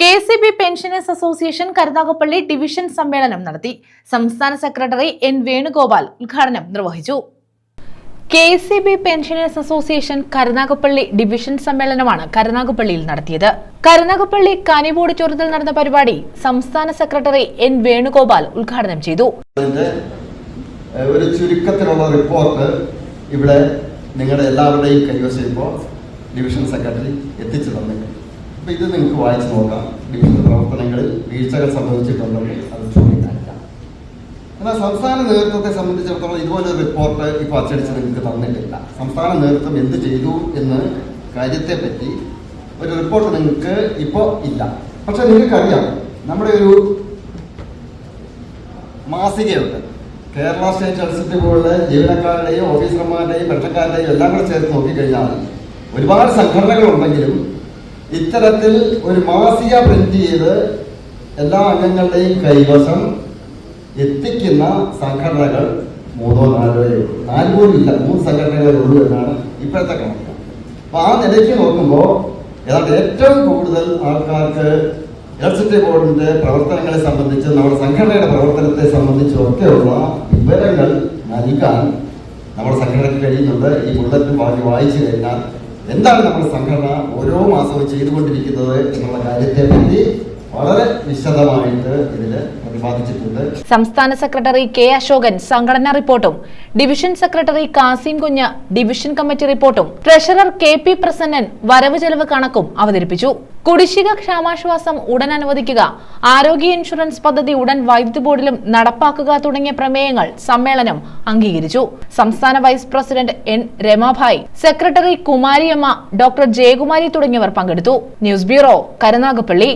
K C B pensioners association Karunagappally division സമ്മേളനം നടത്തി. സംസ്ഥാന സെക്രട്ടറി എൻ വേണുഗോപാൽ ഉദ്ഘാടനം നിർവഹിച്ചു. K C B pensioners association Karunagappally division സമ്മേളനമാണ് കരുനാഗപ്പള്ളിയിൽ നടത്തിയത്. കരുനാഗപ്പള്ളി കനിവോട് ഓഡിറ്റോറിയത്തിൽ നടന്ന പരിപാടി സംസ്ഥാന സെക്രട്ടറി എൻ വേണുഗോപാൽ ഉദ്ഘാടനം ചെയ്തു. ഒരു ചുരുക്കത്തിലുള്ള റിപ്പോർട്ട് ഇവിടെ നിങ്ങളുടെ എല്ലാവരുടെയും കൈവശം ഇപ്പോൾ ഡിവിഷൻ സെക്രട്ടറി എത്തിച്ചു തന്നിട്ടുണ്ട്. അപ്പോൾ ഇത് നിങ്ങൾക്ക് വായിച്ചു നോക്കാം. വിവിധ പ്രവർത്തനങ്ങളിൽ വീഴ്ചകൾ സംഭവിച്ചിട്ടുണ്ടെങ്കിൽ അത് ചൂണ്ടിക്കാണിക്കാം. എന്നാൽ സംസ്ഥാന നേതൃത്വത്തെ സംബന്ധിച്ചിടത്തോളം ഇതുപോലൊരു റിപ്പോർട്ട് ഇപ്പോൾ അച്ചടിച്ച് നിങ്ങൾക്ക് തന്നിട്ടില്ല. സംസ്ഥാന നേതൃത്വം എന്ത് ചെയ്തു എന്ന് കാര്യത്തെ പറ്റി ഒരു റിപ്പോർട്ട് നിങ്ങൾക്ക് ഇപ്പോൾ ഇല്ല. പക്ഷെ നിങ്ങൾക്കറിയാം നമ്മുടെ ഒരു മാസികയുണ്ട്. കേരള സ്റ്റേറ്റ് എലക്ട്രിസിറ്റി ബോർഡിലെ ജീവനക്കാരുടെയും ഓഫീസർമാരുടെയും പെൻഷൻകാരുടെയും എല്ലാം കൂടെ ചേർത്ത് നോക്കിക്കഴിഞ്ഞാൽ ഒരുപാട് സംഘടനകളുണ്ടെങ്കിലും ഇത്തരത്തിൽ ഒരു മാസിക പ്രിന്റ് ചെയ്ത് എല്ലാ അംഗങ്ങളുടെയും കൈവശം എത്തിക്കുന്ന സംഘടനകൾ മൂന്നോ നാലോ നാലോ ഇല്ല. മൂന്ന് സംഘടനകളെ ഉള്ളൂ എന്നാണ് ഇപ്പോഴത്തെ കണക്ക്. അപ്പോൾ ആ നിലയ്ക്ക് നോക്കുമ്പോൾ ഏതാണ്ട് ഏറ്റവും കൂടുതൽ ആൾക്കാർക്ക് ഇലക്ട്രിസിറ്റി ബോർഡിന്റെ പ്രവർത്തനങ്ങളെ സംബന്ധിച്ച് നമ്മുടെ സംഘടനയുടെ പ്രവർത്തനത്തെ സംബന്ധിച്ചും ഒക്കെയുള്ള വിവരങ്ങൾ നൽകാൻ നമ്മുടെ സംഘടനയ്ക്ക് കഴിയുന്നുണ്ട്. ഈ ബുള്ളറ്റിൻ വാങ്ങി വായിച്ചു കഴിഞ്ഞാൽ എന്താണ് നമ്മുടെ സംഘടന മാസവും ചെയ്തുകൊണ്ടിരിക്കുന്നത് എന്നുള്ള കാര്യത്തെ പറ്റി വളരെ വിശദമായിട്ട് ഇതിൽ പ്രതിപാദിച്ചിട്ടുണ്ട്. സംസ്ഥാന സെക്രട്ടറി കെ അശോകൻ സംഘടനാ റിപ്പോർട്ടും division secretary Kasim Kunju division committee റിപ്പോർട്ടും ട്രഷറർ കെ പി പ്രസന്നൻ വരവ് ചെലവ് കണക്കും അവതരിപ്പിച്ചു. കുടിശ്ശിക ക്ഷാമാശ്വാസം ഉടൻ അനുവദിക്കുക. ആരോഗ്യ ഇൻഷുറൻസ് പദ്ധതി ഉടൻ വൈദ്യുതി ബോർഡിലും നടപ്പാക്കുക തുടങ്ങിയ പ്രമേയങ്ങൾ സമ്മേളനം അംഗീകരിച്ചു. സംസ്ഥാന vice president N Ramabhai secretary Kumariyamma doctor Jayakumari തുടങ്ങിയവർ പങ്കെടുത്തു. News bureau Karunagappally.